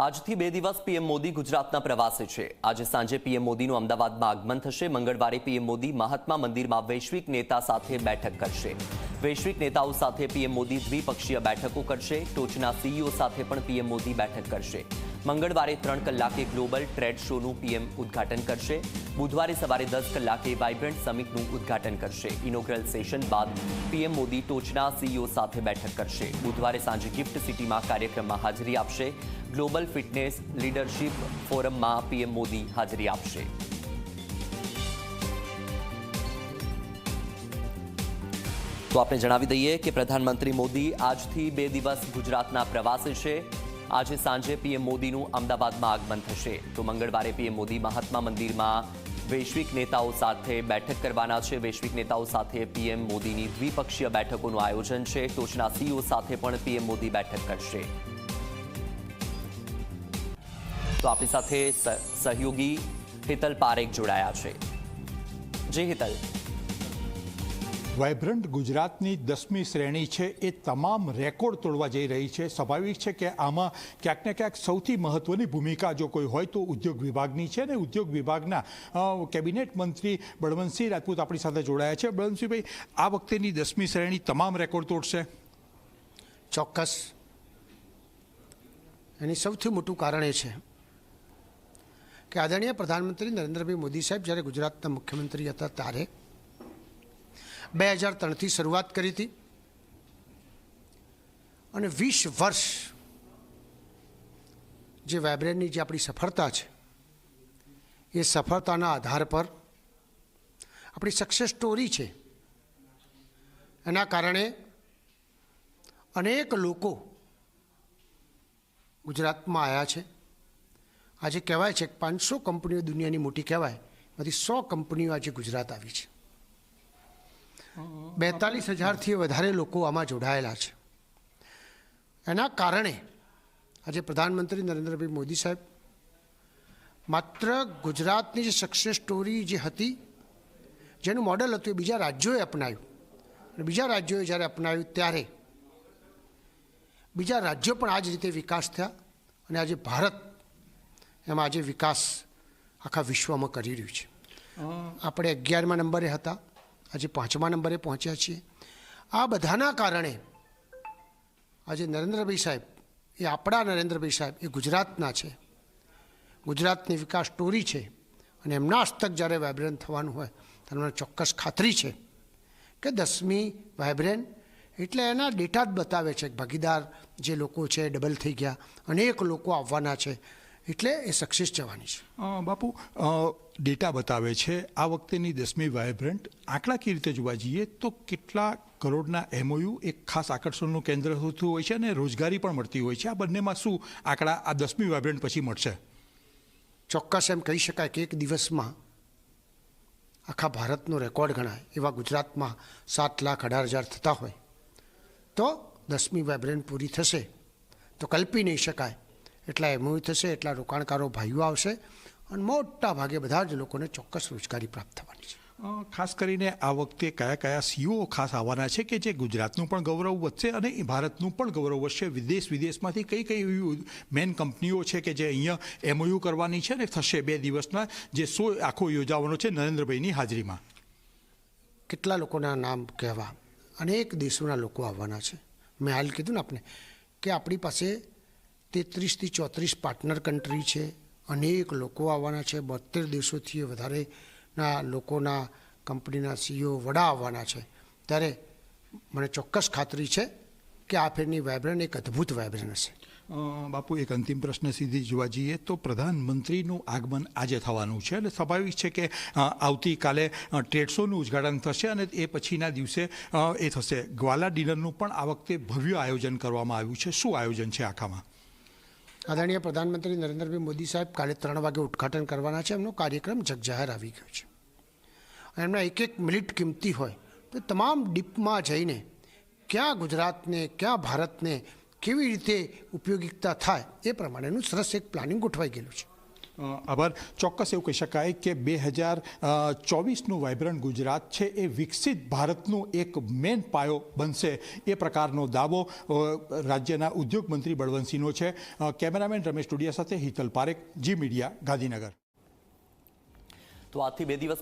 આજથી બે દિવસ પીએમ મોદી ગુજરાતના પ્રવાસે છે. આજે સાંજે પીએમ મોદીનું અમદાવાદમાં આગમન થશે. મંગળવારે પીએમ મોદી મહાત્મા મંદિરમાં વૈશ્વિક નેતા સાથે બેઠક કરશે. વૈશ્વિક નેતાઓ સાથે પીએમ મોદી દ્વિપક્ષીય બેઠકો કરશે. ટોચના સીઈઓ સાથે પણ પીએમ મોદી બેઠક કરશે. મંગળવારે ત્રણ કલાકે ગ્લોબલ ટ્રેડ શોનું પીએમ ઉદ્ઘાટન કરશે. બુધવારે સવારે દસ કલાકે વાઇબ્રન્ટ સમિટનું ઉદ્ઘાટન કરશે. ઇનોગ્રલ સેશન બાદ પીએમ મોદી ટોચના સીઈઓ સાથે બેઠક કરશે. બુધવારે સાંજે ગિફ્ટ સિટીમાં કાર્યક્રમમાં હાજરી આપશે. ગ્લોબલ ફિટનેસ લીડરશિપ ફોરમમાં પીએમ મોદી હાજરી આપશે. તો આપણે જણાવી દઈએ કે પ્રધાનમંત્રી મોદી આજથી બે દિવસ ગુજરાતના પ્રવાસે છે. આજે સાંજે પીએમ મોદીનું અમદાવાદમાં આગમન થશે. તો મંગળવારે પીએમ મોદી મહાત્મા મંદિરમાં વૈશ્વિક નેતાઓ સાથે બેઠક કરવાના છે. વૈશ્વિક નેતાઓ સાથે પીએમ મોદીની દ્વિપક્ષીય બેઠકોનું આયોજન છે. ટોચના સીઓ સાથે પણ પીએમ મોદી બેઠક કરશે. તો આપણી સાથે સહયોગી હિતલ પારેખ જોડાયા છે. જી હિતલ. વાઇબ્રન્ટ ગુજરાતની દસમી શ્રેણી છે. એ તમામ રેકોર્ડ તોડવા જઈ રહી છે. સ્વાભાવિક છે કે આમાં ક્યાંક ને ક્યાંક સૌથી મહત્વની ભૂમિકા જો કોઈ હોય તો ઉદ્યોગ વિભાગની છે ને ઉદ્યોગ વિભાગના કેબિનેટ મંત્રી બળવંતસિંહ રાજપૂત આપણી સાથે જોડાયા છે. બળવંતસિંહભાઈ, આ વખતેની દસમી શ્રેણી તમામ રેકોર્ડ તોડશે? ચોક્કસ. એની સૌથી મોટું કારણ એ છે કે આદરણીય પ્રધાનમંત્રી નરેન્દ્રભાઈ મોદી સાહેબ જ્યારે ગુજરાતના મુખ્યમંત્રી હતા ત્યારે બે હજાર ત્રણથી શરૂઆત કરી હતી. અને વીસ વર્ષ જે વાઇબ્રન્ટની જે આપણી સફળતા છે, એ સફળતાના આધાર પર આપણી સક્સેસ સ્ટોરી છે. એના કારણે અનેક લોકો ગુજરાતમાં આવ્યા છે. આજે કહેવાય છે કે પાંચસો કંપનીઓ દુનિયાની મોટી કહેવાય, એમાંથી સો કંપનીઓ આજે ગુજરાત આવી છે. બેતાલીસ હજારથી વધારે લોકો આમાં જોડાયેલા છે. એના કારણે આજે પ્રધાનમંત્રી નરેન્દ્રભાઈ મોદી સાહેબ માત્ર ગુજરાતની જે સક્સેસ સ્ટોરી જે હતી જેનું મોડલ હતું એ બીજા રાજ્યોએ અપનાવ્યું. અને બીજા રાજ્યોએ જ્યારે અપનાવ્યું ત્યારે બીજા રાજ્યો પણ આ જ રીતે વિકાસ થયા અને આજે ભારત એમાં આજે વિકાસ આખા વિશ્વમાં કરી રહ્યું છે. આપણે અગિયારમાં નંબરે હતા. આજે પાંચમા નંબરે પહોંચ્યા છીએ. આ બધાના કારણે આજે નરેન્દ્રભાઈ સાહેબ, એ આપણા નરેન્દ્રભાઈ સાહેબ, એ ગુજરાતના છે. ગુજરાતની વિકાસ સ્ટોરી છે અને એમના હસ્તક જ્યારે વાઇબ્રન્ટ થવાનું હોય, ત્યારે મને ચોક્કસ ખાતરી છે કે દસમી વાઇબ્રન્ટ એટલે એના ડેટા જ બતાવે છે ભાગીદાર જે લોકો છે ડબલ થઈ ગયા, અનેક લોકો આવવાના છે. એટલે એ સક્સેસ જવાની છે. બાપુ ડેટા બતાવે છે. આ વખતેની દસમી વાઇબ્રન્ટ આંકડાકીય રીતે જોવા જઈએ? તો કેટલા કરોડના એમઓયુ એક ખાસ આકર્ષણનું કેન્દ્ર થતું હોય છે અને રોજગારી પણ મળતી હોય છે. આ બંનેમાં શું આંકડા આ દસમી વાયબ્રન્ટ પછી મળશે? ચોક્કસ એમ કહી શકાય કે એક દિવસમાં આખા ભારતનો રેકોર્ડ ગણાય એવા ગુજરાતમાં સાત લાખ અઢાર હજાર થતા હોય. તો દસમી વાઇબ્રન્ટ પૂરી થશે. તો કલ્પી નહીં શકાય એટલા એમઓયુ થશે એટલા રોકાણકારો ભાઈઓ આવશે અને મોટા ભાગે બધા જ લોકોને ચોક્કસ રોજગારી પ્રાપ્ત થવાની છે. ખાસ કરીને આ વખતે કયા કયા સીઓ ખાસ આવવાના છે કે જે ગુજરાતનું પણ ગૌરવ વધશે અને એ ભારતનું પણ ગૌરવ વધશે? વિદેશ વિદેશમાંથી કઈ કઈ એવી મેન કંપનીઓ છે કે જે અહીંયા એમઓયુ કરવાની છે ને થશે બે દિવસમાં જે શો આખો યોજાવાનો છે નરેન્દ્રભાઈની હાજરીમાં? કેટલા લોકોના નામ કહેવા? અનેક દેશોના લોકો આવવાના છે. મેં હાલ કીધું ને આપણે કે આપણી પાસે તેત્રીસથી ચોત્રીસ પાર્ટનર કન્ટ્રી છે. અનેક લોકો આવવાના છે. બોતેર દેશોથી વધારેના લોકોના કંપનીના સીઈઓ વડા આવવાના છે. ત્યારે મને ચોક્કસ ખાતરી છે કે આ ફેરની વાઇબ્રન્ટ એક અદ્ભુત વાઇબ્રન્ટ હશે. બાપુ, એક અંતિમ પ્રશ્ન સીધી જોવા જઈએ તો પ્રધાનમંત્રીનું આગમન આજે થવાનું છે. એટલે સ્વાભાવિક છે કે આવતીકાલે ટ્રેડ શોનું ઉદ્ઘાટન થશે અને એ પછીના દિવસે એ થશે. ગ્વાલા ડિનરનું પણ આ વખતે ભવ્ય આયોજન કરવામાં આવ્યું છે. શું આયોજન છે આખામાં? આદરણીય પ્રધાનમંત્રી નરેન્દ્રભાઈ મોદી સાહેબ કાલે ત્રણ વાગે ઉદઘાટન કરવાના છે. એમનો કાર્યક્રમ જગજાહેર આવી ગયો છે. અને એમના એક એક મિનિટ કિંમતી હોય તો તમામ ડીપમાં જઈને ક્યાં ગુજરાતને, ક્યાં ભારતને કેવી રીતે ઉપયોગિતા થાય એ પ્રમાણેનું સરસ એક પ્લાનિંગ ગોઠવાઈ ગયેલું છે. આભાર. ચોક્કસ એવું કહી શકાય કે બે હજાર ચોવીસનું વાઇબ્રન્ટ ગુજરાત છે એ વિકસિત ભારતનું એક મેન પાયો બનશે એ પ્રકારનો દાવો રાજ્યના ઉદ્યોગ મંત્રી બળવંતસિંહનો છે. કેમેરામેન રમેશ ટુડિયા સાથે હિતલ પારેખ, જી મીડિયા, ગાંધીનગર. તો આજથી બે દિવસ